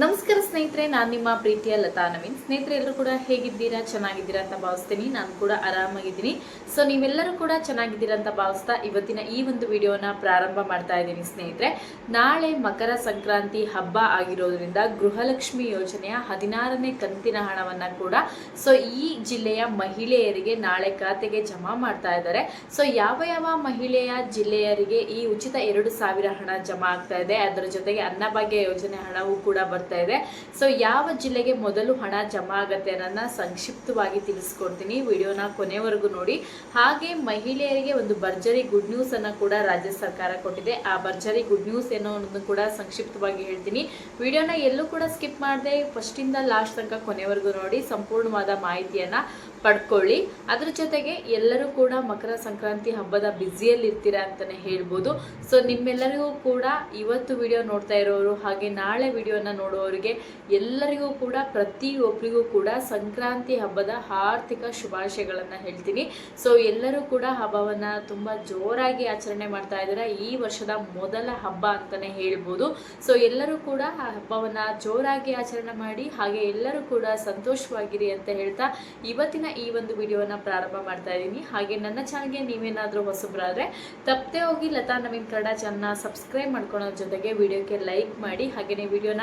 ನಮಸ್ಕಾರ ಸ್ನೇಹಿತರೆ, ನಾನು ನಿಮ್ಮ ಪ್ರೀತಿಯ ಲತಾ ನವೀನ್. ಸ್ನೇಹಿತರೆ, ಎಲ್ಲರೂ ಕೂಡ ಹೇಗಿದ್ದೀರಾ? ಚೆನ್ನಾಗಿದ್ದೀರಾ ಅಂತ ಭಾವಿಸ್ತೀನಿ. ನಾನು ಕೂಡ ಆರಾಮಾಗಿದ್ದೀನಿ. ಸೊ ನೀವೆಲ್ಲರೂ ಕೂಡ ಚೆನ್ನಾಗಿದ್ದೀರಾ ಅಂತ ಭಾವಿಸ್ತಾ ಇವತ್ತಿನ ಈ ಒಂದು ವಿಡಿಯೋನ ಪ್ರಾರಂಭ ಮಾಡ್ತಾ ಇದ್ದೀನಿ ಸ್ನೇಹಿತರೆ. ನಾಳೆ ಮಕರ ಸಂಕ್ರಾಂತಿ ಹಬ್ಬ ಆಗಿರೋದ್ರಿಂದ ಗೃಹಲಕ್ಷ್ಮಿ ಯೋಜನೆಯ ಹದಿನಾರನೇ ಕಂತಿನ ಹಣವನ್ನು ಕೂಡ ಸೊ ಈ ಜಿಲ್ಲೆಯ ಮಹಿಳೆಯರಿಗೆ ನಾಳೆ ಖಾತೆಗೆ ಜಮಾ ಮಾಡ್ತಾ ಇದ್ದಾರೆ. ಸೊ ಯಾವ ಯಾವ ಮಹಿಳೆಯ ಜಿಲ್ಲೆಯರಿಗೆ ಈ ಉಚಿತ ಎರಡು ಸಾವಿರ ಹಣ ಜಮಾ ಆಗ್ತಾ ಇದೆ, ಅದರ ಜೊತೆಗೆ ಅನ್ನಭಾಗ್ಯ ಯೋಜನೆ ಹಣವೂ ಕೂಡ ಬರ್ತಾ ಇದೆ. ಸೊ ಯಾವ ಜಿಲ್ಲೆಗೆ ಮೊದಲು ಹಣ ಜಮಾ ಆಗತ್ತೆ ಅನ್ನೋದನ್ನ ಸಂಕ್ಷಿಪ್ತವಾಗಿ ತಿಳಿಸ್ಕೊಡ್ತೀನಿ. ವಿಡಿಯೋನ ಕೊನೆವರೆಗೂ ನೋಡಿ. ಹಾಗೆ ಮಹಿಳೆಯರಿಗೆ ಒಂದು ಭರ್ಜರಿ ಗುಡ್ ನ್ಯೂಸ್ ಅನ್ನ ಕೂಡ ರಾಜ್ಯ ಸರ್ಕಾರ ಕೊಟ್ಟಿದೆ. ಆ ಭರ್ಜರಿ ಗುಡ್ ನ್ಯೂಸ್ ಏನೋ ಅನ್ನೋದನ್ನು ಕೂಡ ಸಂಕ್ಷಿಪ್ತವಾಗಿ ಹೇಳ್ತೀನಿ. ವಿಡಿಯೋನ ಎಲ್ಲೂ ಕೂಡ ಸ್ಕಿಪ್ ಮಾಡದೆ ಫಸ್ಟಿಂದ ಲಾಸ್ಟ್ ತನಕ ಕೊನೆವರೆಗೂ ನೋಡಿ. ಸಂಪೂರ್ಣವಾದ ಮಾಹಿತಿಯನ್ನ ಪಡ್ಕೊಳ್ಳಿ. ಅದ್ರ ಜೊತೆಗೆ ಎಲ್ಲರೂ ಕೂಡ ಮಕರ ಸಂಕ್ರಾಂತಿ ಹಬ್ಬದ ಬ್ಯುಸಿಯಲ್ಲಿ ಇರ್ತೀರಾ ಅಂತಾನೆ ಹೇಳ್ಬೋದು. ಸೊ ನಿಮ್ಮೆಲ್ಲರಿಗೂ ಕೂಡ ಇವತ್ತು ವಿಡಿಯೋ ನೋಡ್ತಾ ಇರೋರು ಹಾಗೆ ನಾಳೆ ವಿಡಿಯೋನ ನೋಡುವವರಿಗೆ ಎಲ್ಲರಿಗೂ ಕೂಡ ಪ್ರತಿಯೊಬ್ಬರಿಗೂ ಕೂಡ ಸಂಕ್ರಾಂತಿ ಹಬ್ಬದ ಆರ್ಥಿಕ ಶುಭಾಶಯಗಳನ್ನು ಹೇಳ್ತೀನಿ. ಸೊ ಎಲ್ಲರೂ ಕೂಡ ಹಬ್ಬವನ್ನು ತುಂಬ ಜೋರಾಗಿ ಆಚರಣೆ ಮಾಡ್ತಾ ಇದ್ದಾರೆ? ಈ ವರ್ಷದ ಮೊದಲ ಹಬ್ಬ ಅಂತಲೇ ಹೇಳ್ಬೋದು. ಸೊ ಎಲ್ಲರೂ ಕೂಡ ಆ ಹಬ್ಬವನ್ನು ಜೋರಾಗಿ ಆಚರಣೆ ಮಾಡಿ, ಹಾಗೆ ಎಲ್ಲರೂ ಕೂಡ ಸಂತೋಷವಾಗಿರಿ ಅಂತ ಹೇಳ್ತಾ ಇವತ್ತಿನ ಈ ಒಂದು ವಿಡಿಯೋನ ಪ್ರಾರಂಭ ಮಾಡ್ತಾ ಇದ್ದೀನಿ. ಹಾಗೆ ನನ್ನ ಚಾನಲ್ಗೆ ನೀವೇನಾದರೂ ಹೊಸಬ್ರಾದರೆ, ತಪ್ಪದೆ ಹೋಗಿ ಲತಾ ನವೀನ್ ಕನ್ನಡ ಚಾನಲ್ನ ಸಬ್ಸ್ಕ್ರೈಬ್ ಮಾಡ್ಕೊಳ್ಳೋ ಜೊತೆಗೆ ವಿಡಿಯೋಕ್ಕೆ ಲೈಕ್ ಮಾಡಿ ಹಾಗೆಯೇ ವಿಡಿಯೋನ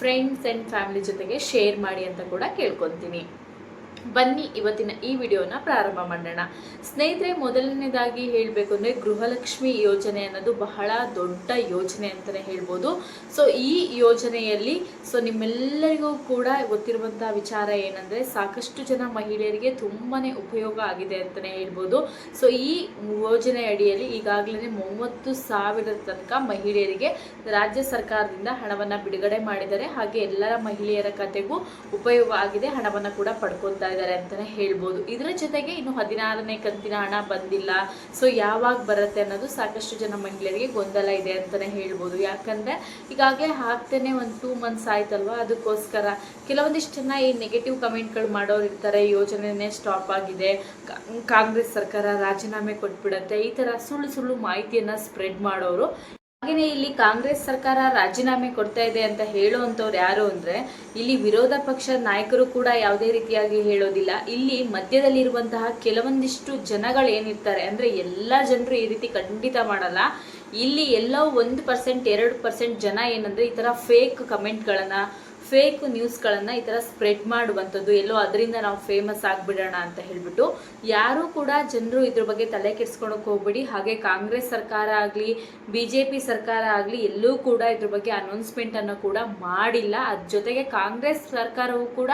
ಫ್ರೆಂಡ್ಸ್ ಆ್ಯಂಡ್ ಫ್ಯಾಮಿಲಿ ಜೊತೆಗೆ ಶೇರ್ ಮಾಡಿ ಅಂತ ಕೂಡ ಕೇಳ್ಕೊತೀನಿ. ಬನ್ನಿ, ಇವತ್ತಿನ ಈ ವಿಡಿಯೋನ ಪ್ರಾರಂಭ ಮಾಡೋಣ. ಸ್ನೇಹಿತರೆ, ಮೊದಲನೇದಾಗಿ ಹೇಳಬೇಕು ಅಂದರೆ ಗೃಹಲಕ್ಷ್ಮಿ ಯೋಜನೆ ಅನ್ನೋದು ಬಹಳ ದೊಡ್ಡ ಯೋಜನೆ ಅಂತಲೇ ಹೇಳ್ಬೋದು. ಸೊ ಈ ಯೋಜನೆಯಲ್ಲಿ ಸೊ ನಿಮ್ಮೆಲ್ಲರಿಗೂ ಕೂಡ ಗೊತ್ತಿರುವಂಥ ವಿಚಾರ ಏನಂದರೆ ಸಾಕಷ್ಟು ಜನ ಮಹಿಳೆಯರಿಗೆ ತುಂಬಾ ಉಪಯೋಗ ಆಗಿದೆ ಅಂತಲೇ ಹೇಳ್ಬೋದು. ಸೊ ಈ ಯೋಜನೆ ಅಡಿಯಲ್ಲಿ ಈಗಾಗಲೇ ಮೂವತ್ತು ಸಾವಿರದ ತನಕ ಮಹಿಳೆಯರಿಗೆ ರಾಜ್ಯ ಸರ್ಕಾರದಿಂದ ಹಣವನ್ನು ಬಿಡುಗಡೆ ಮಾಡಿದ್ದಾರೆ. ಹಾಗೆ ಎಲ್ಲರ ಮಹಿಳೆಯರ ಕತೆಗೂ ಉಪಯೋಗ ಆಗಿದೆ, ಹಣವನ್ನು ಕೂಡ ಪಡ್ಕೊತಾ ಇದ್ದಾರೆ ಅಂತಲೇ ಹೇಳ್ಬೋದು. ಇದರ ಜೊತೆಗೆ ಇನ್ನು ಹದಿನಾರನೇ ಕಂತಿನ ಹಣ ಬಂದಿಲ್ಲ. ಸೊ ಯಾವಾಗ ಬರುತ್ತೆ ಅನ್ನೋದು ಸಾಕಷ್ಟು ಜನ ಮಹಿಳೆಯರಿಗೆ ಗೊಂದಲ ಇದೆ ಅಂತಲೇ ಹೇಳ್ಬೋದು. ಯಾಕಂದರೆ ಈಗಾಗಲೇ ಹಾಕ್ತೇನೆ ಒಂದು ಟೂ ಮಂತ್ಸ್ ಆಯ್ತಲ್ವಾ? ಅದಕ್ಕೋಸ್ಕರ ಕೆಲವೊಂದಿಷ್ಟು ಜನ ಈ ನೆಗೆಟಿವ್ ಕಮೆಂಟ್ಗಳು ಮಾಡೋರು ಇರ್ತಾರೆ. ಯೋಜನೆನೇ ಸ್ಟಾಪ್ ಆಗಿದೆ. ಕಾಂಗ್ರೆಸ್ ಸರ್ಕಾರ ರಾಜೀನಾಮೆ ಕೊಟ್ಬಿಡತ್ತೆ. ಈ ಥರ ಸುಳ್ಳು ಸುಳ್ಳು ಮಾಹಿತಿಯನ್ನು ಸ್ಪ್ರೆಡ್ ಮಾಡೋರು ಹಾಗೆಯೇ ಇಲ್ಲಿ ಕಾಂಗ್ರೆಸ್ ಸರ್ಕಾರ ರಾಜೀನಾಮೆ ಕೊಡ್ತಾ ಇದೆ ಅಂತ ಹೇಳುವಂಥವ್ರು ಯಾರು ಅಂದರೆ, ಇಲ್ಲಿ ವಿರೋಧ ಪಕ್ಷ ನಾಯಕರು ಕೂಡ ಯಾವುದೇ ರೀತಿಯಾಗಿ ಹೇಳೋದಿಲ್ಲ. ಇಲ್ಲಿ ಮಧ್ಯದಲ್ಲಿರುವಂತಹ ಕೆಲವೊಂದಿಷ್ಟು ಜನಗಳು ಏನಿರ್ತಾರೆ ಅಂದರೆ, ಎಲ್ಲ ಜನರು ಈ ರೀತಿ ಖಂಡಿತ ಮಾಡಲ್ಲ. ಇಲ್ಲಿ ಎಲ್ಲೋ ಒಂದು ಪರ್ಸೆಂಟ್ ಎರಡು ಪರ್ಸೆಂಟ್ ಜನ ಏನಂದರೆ ಈ ಥರ ಫೇಕ್ ಕಮೆಂಟ್ಗಳನ್ನು ಫೇಕ್ ನ್ಯೂಸ್ಗಳನ್ನು ಈ ಥರ ಸ್ಪ್ರೆಡ್ ಮಾಡುವಂಥದ್ದು ಎಲ್ಲೋ ಅದರಿಂದ ನಾವು ಫೇಮಸ್ ಆಗಿಬಿಡೋಣ ಅಂತ ಹೇಳಿಬಿಟ್ಟು ಯಾರೂ ಕೂಡ ಜನರು ಇದ್ರ ಬಗ್ಗೆ ತಲೆ ಕೆಡಿಸ್ಕೊಳಕ್ಕೆ ಹೋಗ್ಬಿಡಿ. ಹಾಗೆ ಕಾಂಗ್ರೆಸ್ ಸರ್ಕಾರ ಆಗಲಿ ಬಿ ಜೆ ಪಿ ಸರ್ಕಾರ ಆಗಲಿ ಎಲ್ಲೂ ಕೂಡ ಇದ್ರ ಬಗ್ಗೆ ಅನೌನ್ಸ್ಮೆಂಟನ್ನು ಕೂಡ ಮಾಡಿಲ್ಲ. ಅದ್ರ ಜೊತೆಗೆ ಕಾಂಗ್ರೆಸ್ ಸರ್ಕಾರವು ಕೂಡ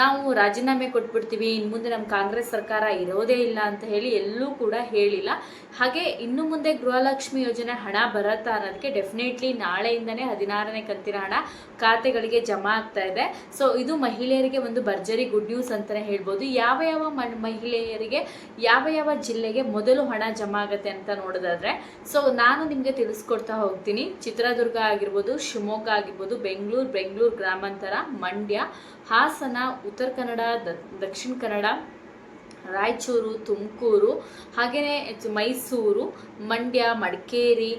ನಾವು ರಾಜೀನಾಮೆ ಕೊಟ್ಬಿಡ್ತೀವಿ ಇನ್ನು ಮುಂದೆ ನಮ್ಮ ಕಾಂಗ್ರೆಸ್ ಸರ್ಕಾರ ಇರೋದೇ ಇಲ್ಲ ಅಂತ ಹೇಳಿ ಎಲ್ಲೂ ಕೂಡ ಹೇಳಿಲ್ಲ. ಹಾಗೆ ಇನ್ನು ಮುಂದೆ ಗೃಹಲಕ್ಷ್ಮಿ ಯೋಜನೆ ಹಣ ಬರತ್ತಾ ಅನ್ನೋದಕ್ಕೆ ಡೆಫಿನೆಟ್ಲಿ ನಾಳೆಯಿಂದನೇ ಹದಿನಾರನೇ ಕಂತಿನ ಹಣ ಖಾತೆಗಳಿಗೆ ಜಮಾ ಆಗ್ತಾ ಇದೆ. ಸೊ ಇದು ಮಹಿಳೆಯರಿಗೆ ಒಂದು ಭರ್ಜರಿ ಗುಡ್ ನ್ಯೂಸ್ ಅಂತಲೇ ಹೇಳ್ಬೋದು. ಯಾವ ಯಾವ ಮಹಿಳೆಯರಿಗೆ, ಯಾವ ಯಾವ ಜಿಲ್ಲೆಗೆ ಮೊದಲು ಹಣ ಜಮಾ ಆಗುತ್ತೆ ಅಂತ ನೋಡೋದಾದ್ರೆ ಸೊ ನಾನು ನಿಮಗೆ ತಿಳಿಸ್ಕೊಡ್ತಾ ಹೋಗ್ತೀನಿ. ಚಿತ್ರದುರ್ಗ ಆಗಿರ್ಬೋದು, ಶಿವಮೊಗ್ಗ ಆಗಿರ್ಬೋದು, ಬೆಂಗಳೂರು ಬೆಂಗಳೂರು ಗ್ರಾಮಾಂತರ, ಮಂಡ್ಯ, ಹಾಸನ, ಉತ್ತರ ಕನ್ನಡ ದಕ್ಷಿಣ ಕನ್ನಡ ರಾಯಚೂರು, ತುಮಕೂರು ಹಾಗೆಯೇ ಮೈಸೂರು, ಮಂಡ್ಯ, ಮಡಿಕೇರಿ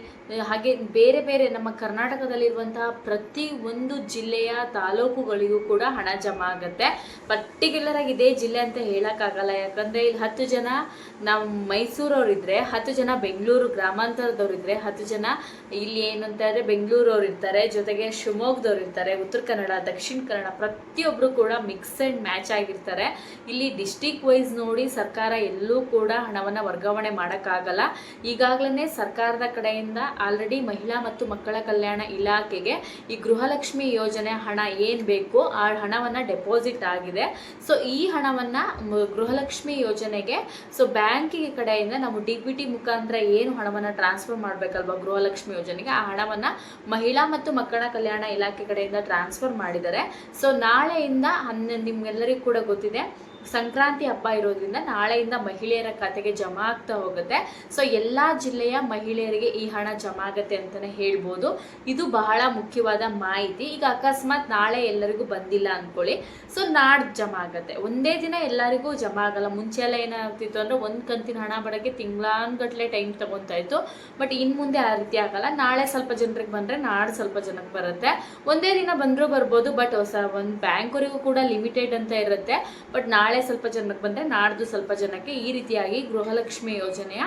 ಹಾಗೆ ಬೇರೆ ಬೇರೆ ನಮ್ಮ ಕರ್ನಾಟಕದಲ್ಲಿರುವಂತಹ ಪ್ರತಿ ಒಂದು ಜಿಲ್ಲೆಯ ತಾಲೂಕುಗಳಿಗೂ ಕೂಡ ಹಣ ಜಮಾ ಆಗುತ್ತೆ. ಪರ್ಟಿಕ್ಯುಲರ್ ಆಗಿ ಇದೇ ಜಿಲ್ಲೆ ಅಂತ ಹೇಳೋಕ್ಕಾಗಲ್ಲ. ಯಾಕಂದರೆ ಇಲ್ಲಿ ಹತ್ತು ಜನ ನಾವು ಮೈಸೂರವರಿದ್ದರೆ ಹತ್ತು ಜನ ಬೆಂಗಳೂರು ಗ್ರಾಮಾಂತರದವರಿದ್ದರೆ ಹತ್ತು ಜನ ಇಲ್ಲಿ ಏನು ಅಂತ ಹೇಳಿದ್ರೆ ಬೆಂಗಳೂರವ್ರು ಇರ್ತಾರೆ ಜೊತೆಗೆ ಶಿವಮೊಗ್ಗದವ್ರು ಇರ್ತಾರೆ ಉತ್ತರ ಕನ್ನಡ, ದಕ್ಷಿಣ ಕನ್ನಡ ಪ್ರತಿಯೊಬ್ಬರು ಕೂಡ ಮಿಕ್ಸ್ ಆ್ಯಂಡ್ ಮ್ಯಾಚ್ ಆಗಿರ್ತಾರೆ. ಇಲ್ಲಿ ಡಿಸ್ಟಿಕ್ ವೈಸ್ ನೋಡಿ ಸರ್ಕಾರ ಎಲ್ಲೂ ಕೂಡ ಹಣವನ್ನು ವರ್ಗಾವಣೆ ಮಾಡೋಕ್ಕಾಗಲ್ಲ. ಈಗಾಗಲೇ ಸರ್ಕಾರದ ಕಡೆಯಿಂದ ಆಲ್ರೆಡಿ ಮಹಿಳಾ ಮತ್ತು ಮಕ್ಕಳ ಕಲ್ಯಾಣ ಇಲಾಖೆಗೆ ಈ ಗೃಹಲಕ್ಷ್ಮಿ ಯೋಜನೆ ಹಣ ಏನು ಬೇಕು ಆ ಹಣವನ್ನು ಡೆಪಾಸಿಟ್ ಆಗಿದೆ. ಸೊ ಈ ಹಣವನ್ನು ಗೃಹಲಕ್ಷ್ಮಿ ಯೋಜನೆಗೆ ಸೊ ಬ್ಯಾಂಕಿಗೆ ಕಡೆಯಿಂದ ನಾವು ಡಿ ಬಿ ಟಿ ಮುಖಾಂತರ ಏನು ಹಣವನ್ನು ಟ್ರಾನ್ಸ್ಫರ್ ಮಾಡಬೇಕಲ್ವ ಗೃಹಲಕ್ಷ್ಮಿ ಯೋಜನೆಗೆ, ಆ ಹಣವನ್ನು ಮಹಿಳಾ ಮತ್ತು ಮಕ್ಕಳ ಕಲ್ಯಾಣ ಇಲಾಖೆ ಕಡೆಯಿಂದ ಟ್ರಾನ್ಸ್ಫರ್ ಮಾಡಿದ್ದಾರೆ ಸೊ ನಾಳೆಯಿಂದ ಹನ್ನ ನಿಮ್ಗೆಲ್ಲರಿಗೂ ಕೂಡ ಗೊತ್ತಿದೆ. ಸಂಕ್ರಾಂತಿ ಹಬ್ಬ ಇರೋದ್ರಿಂದ ನಾಳೆಯಿಂದ ಮಹಿಳೆಯರ ಖಾತೆಗೆ ಜಮಾ ಆಗ್ತಾ ಹೋಗುತ್ತೆ. ಸೊ ಎಲ್ಲ ಜಿಲ್ಲೆಯ ಮಹಿಳೆಯರಿಗೆ ಈ ಹಣ ಜಮಾ ಆಗುತ್ತೆ ಅಂತಲೇ ಹೇಳ್ಬೋದು. ಇದು ಬಹಳ ಮುಖ್ಯವಾದ ಮಾಹಿತಿ. ಈಗ ಅಕಸ್ಮಾತ್ ನಾಳೆ ಎಲ್ಲರಿಗೂ ಬಂದಿಲ್ಲ ಅಂದ್ಕೊಳ್ಳಿ. ಸೊ ನಾಡ್ದು ಜಮಾ ಆಗುತ್ತೆ. ಒಂದೇ ದಿನ ಎಲ್ಲರಿಗೂ ಜಮಾ ಆಗಲ್ಲ. ಮುಂಚೆ ಎಲ್ಲ ಏನಾಗ್ತಿತ್ತು ಅಂದರೆ ಒಂದು ಕಂತಿನ ಹಣ ಬರೋಕ್ಕೆ ತಿಂಗಳಾನ್ಗಟ್ಲೆ ಟೈಮ್ ತಗೊಂತಾ ಇತ್ತು. ಬಟ್ ಇನ್ನು ಮುಂದೆ ಆ ರೀತಿ ಆಗಲ್ಲ. ನಾಳೆ ಸ್ವಲ್ಪ ಜನರಿಗೆ ಬಂದರೆ ನಾಳೆ ಸ್ವಲ್ಪ ಜನಕ್ಕೆ ಬರುತ್ತೆ. ಒಂದೇ ದಿನ ಬಂದರೂ ಬರ್ಬೋದು. ಬಟ್ ಹೊಸ ಒಂದು ಬ್ಯಾಂಕ್ವರೆಗೂ ಕೂಡ ಲಿಮಿಟೆಡ್ ಅಂತ ಇರುತ್ತೆ. ಬಟ್ ನಾಳೆ ಸ್ವಲ್ಪ ಜನಕ್ಕೆ ಬಂದರೆ ನಾಡ್ದು ಸ್ವಲ್ಪ ಜನಕ್ಕೆ ಈ ರೀತಿಯಾಗಿ ಗೃಹಲಕ್ಷ್ಮಿ ಯೋಜನೆಯ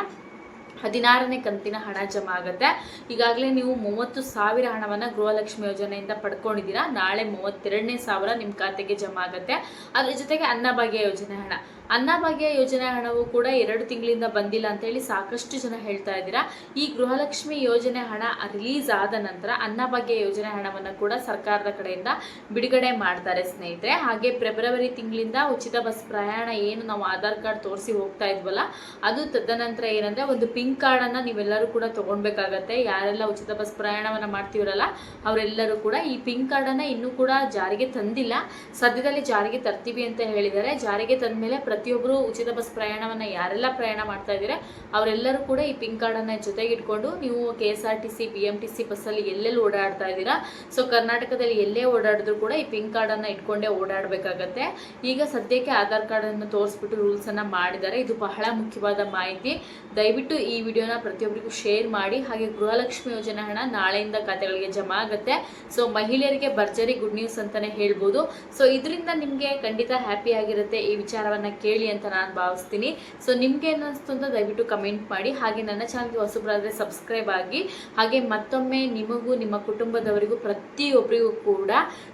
ಹದಿನಾರನೇ ಕಂತಿನ ಹಣ ಜಮಾ ಆಗುತ್ತೆ. ಈಗಾಗಲೇ ನೀವು ಮೂವತ್ತು ಸಾವಿರ ಹಣವನ್ನು ಗೃಹಲಕ್ಷ್ಮಿ ಯೋಜನೆಯಿಂದ ಪಡ್ಕೊಂಡಿದ್ದೀರಾ. ನಾಳೆ ಮೂವತ್ತೆರಡನೇ ಸಾವಿರ ನಿಮ್ಮ ಖಾತೆಗೆ ಜಮಾ ಆಗುತ್ತೆ. ಅದ್ರ ಜೊತೆಗೆ ಅನ್ನಭಾಗ್ಯ ಯೋಜನೆ ಹಣ. ಅನ್ನಭಾಗ್ಯ ಯೋಜನೆ ಹಣವು ಕೂಡ ಎರಡು ತಿಂಗಳಿಂದ ಬಂದಿಲ್ಲ ಅಂತ ಹೇಳಿ ಸಾಕಷ್ಟು ಜನ ಹೇಳ್ತಾ ಇದ್ದೀರಾ. ಈ ಗೃಹಲಕ್ಷ್ಮಿ ಯೋಜನೆ ಹಣ ರಿಲೀಸ್ ಆದ ನಂತರ ಅನ್ನಭಾಗ್ಯ ಯೋಜನೆ ಹಣವನ್ನು ಕೂಡ ಸರ್ಕಾರದ ಕಡೆಯಿಂದ ಬಿಡುಗಡೆ ಮಾಡ್ತಾರೆ ಸ್ನೇಹಿತರೆ. ಹಾಗೆ ಫೆಬ್ರವರಿ ತಿಂಗಳಿಂದ ಉಚಿತ ಬಸ್ ಪ್ರಯಾಣ ಏನು ನಾವು ಆಧಾರ್ ಕಾರ್ಡ್ ತೋರಿಸಿ ಹೋಗ್ತಾ ಇದ್ವಲ್ಲ, ಅದು ತದನಂತರ ಏನಂದ್ರೆ ಒಂದು ಪಿಂಕ್ ಕಾರ್ಡನ್ನು ನೀವೆಲ್ಲರೂ ಕೂಡ ತಗೊಳ್ಬೇಕಾಗತ್ತೆ ಯಾರೆಲ್ಲ ಉಚಿತ ಬಸ್ ಪ್ರಯಾಣವನ್ನು ಮಾಡ್ತೀವರಲ್ಲ, ಅವರೆಲ್ಲರೂ ಕೂಡ ಈ ಪಿಂಕ್ ಕಾರ್ಡನ್ನು ಇನ್ನೂ ಕೂಡ ಜಾರಿಗೆ ತಂದಿಲ್ಲ. ಸದ್ಯದಲ್ಲಿ ಜಾರಿಗೆ ತರ್ತೀವಿ ಅಂತ ಹೇಳಿದ್ದಾರೆ. ಜಾರಿಗೆ ತಂದ ಮೇಲೆ ಪ್ರತಿಯೊಬ್ಬರು ಉಚಿತ ಬಸ್ ಪ್ರಯಾಣವನ್ನು ಯಾರೆಲ್ಲ ಪ್ರಯಾಣ ಮಾಡ್ತಾ ಇದ್ದೀರಾ, ಅವರೆಲ್ಲರೂ ಕೂಡ ಈ ಪಿಂಕ್ ಕಾರ್ಡನ್ನು ಜೊತೆಗೆ ಇಟ್ಕೊಂಡು ನೀವು K S R T C B M T C ಬಸ್ಸಲ್ಲಿ ಎಲ್ಲೆಲ್ಲಿ ಓಡಾಡ್ತಾ ಇದ್ದೀರಾ, ಸೊ ಕರ್ನಾಟಕದಲ್ಲಿ ಎಲ್ಲೇ ಓಡಾಡಿದ್ರು ಕೂಡ ಈ ಪಿಂಕ್ ಕಾರ್ಡನ್ನು ಇಟ್ಕೊಂಡೇ ಓಡಾಡಬೇಕಾಗತ್ತೆ. ಈಗ ಸದ್ಯಕ್ಕೆ ಆಧಾರ್ ಕಾರ್ಡನ್ನು ತೋರಿಸ್ಬಿಟ್ಟು ರೂಲ್ಸನ್ನು ಮಾಡಿದ್ದಾರೆ. ಇದು ಬಹಳ ಮುಖ್ಯವಾದ ಮಾಹಿತಿ. ದಯವಿಟ್ಟು ಈ ವಿಡಿಯೋನ ಪ್ರತಿಯೊಬ್ಬರಿಗೂ ಶೇರ್ ಮಾಡಿ, ಹಾಗೆ ಗೃಹಲಕ್ಷ್ಮಿ ಯೋಜನೆ ಹಣ ನಾಳೆಯಿಂದ ಖಾತೆಗಳಿಗೆ ಜಮಾ ಆಗುತ್ತೆ. ಸೊ ಮಹಿಳೆಯರಿಗೆ ಭರ್ಜರಿ ಗುಡ್ ನ್ಯೂಸ್ ಅಂತಲೇ ಹೇಳ್ಬೋದು. ಸೊ ಇದರಿಂದ ನಿಮಗೆ ಖಂಡಿತ ಹ್ಯಾಪಿ ಆಗಿರುತ್ತೆ ಈ ವಿಚಾರವನ್ನು ಕೇಳಿ ಅಂತ ನಾನು ಭಾವಿಸ್ತೀನಿ. ಸೊ ನಿಮಗೆ ಏನಿಸ್ತು ಅಂತ ದಯವಿಟ್ಟು ಕಮೆಂಟ್ ಮಾಡಿ. ಹಾಗೆ ನನ್ನ ಚಾನಲ್ಗೆ ಹೊಸಬರಾದರೆ ಸಬ್ಸ್ಕ್ರೈಬ್ ಆಗಿ, ಹಾಗೆ ಮತ್ತೊಮ್ಮೆ ನಿಮಗೂ, ನಿಮ್ಮ ಕುಟುಂಬದವರಿಗೂ, ಪ್ರತಿಯೊಬ್ಬರಿಗೂ ಕೂಡ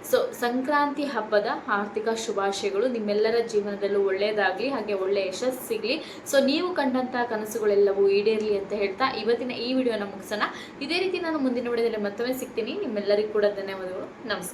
ಸೊ, ಸಂಕ್ರಾಂತಿ ಹಬ್ಬದ ಆರ್ಥಿಕ ಶುಭಾಶಯಗಳು ನಿಮ್ಮೆಲ್ಲರ ಜೀವನದಲ್ಲೂ ಒಳ್ಳೆಯದಾಗಲಿ, ಹಾಗೆ ಒಳ್ಳೆಯ ಯಶಸ್ಸು ಸಿಗಲಿ. ಸೊ ನೀವು ಕಂಡಂತಹ ಕನಸುಗಳೆಲ್ಲವೂ ಈಡೇರಲಿ ಅಂತ ಹೇಳ್ತಾ ಇವತ್ತಿನ ಈ ವಿಡಿಯೋನ ಮುಗಿಸೋಣ. ಇದೇ ರೀತಿ ನಾನು ಮುಂದಿನ ವಿಡಿಯೋದಲ್ಲಿ ಮತ್ತೊಮ್ಮೆ ಸಿಗ್ತೀನಿ. ನಿಮ್ಮೆಲ್ಲರಿಗೂ ಕೂಡ ಧನ್ಯವಾದಗಳು. ನಮಸ್ಕಾರ.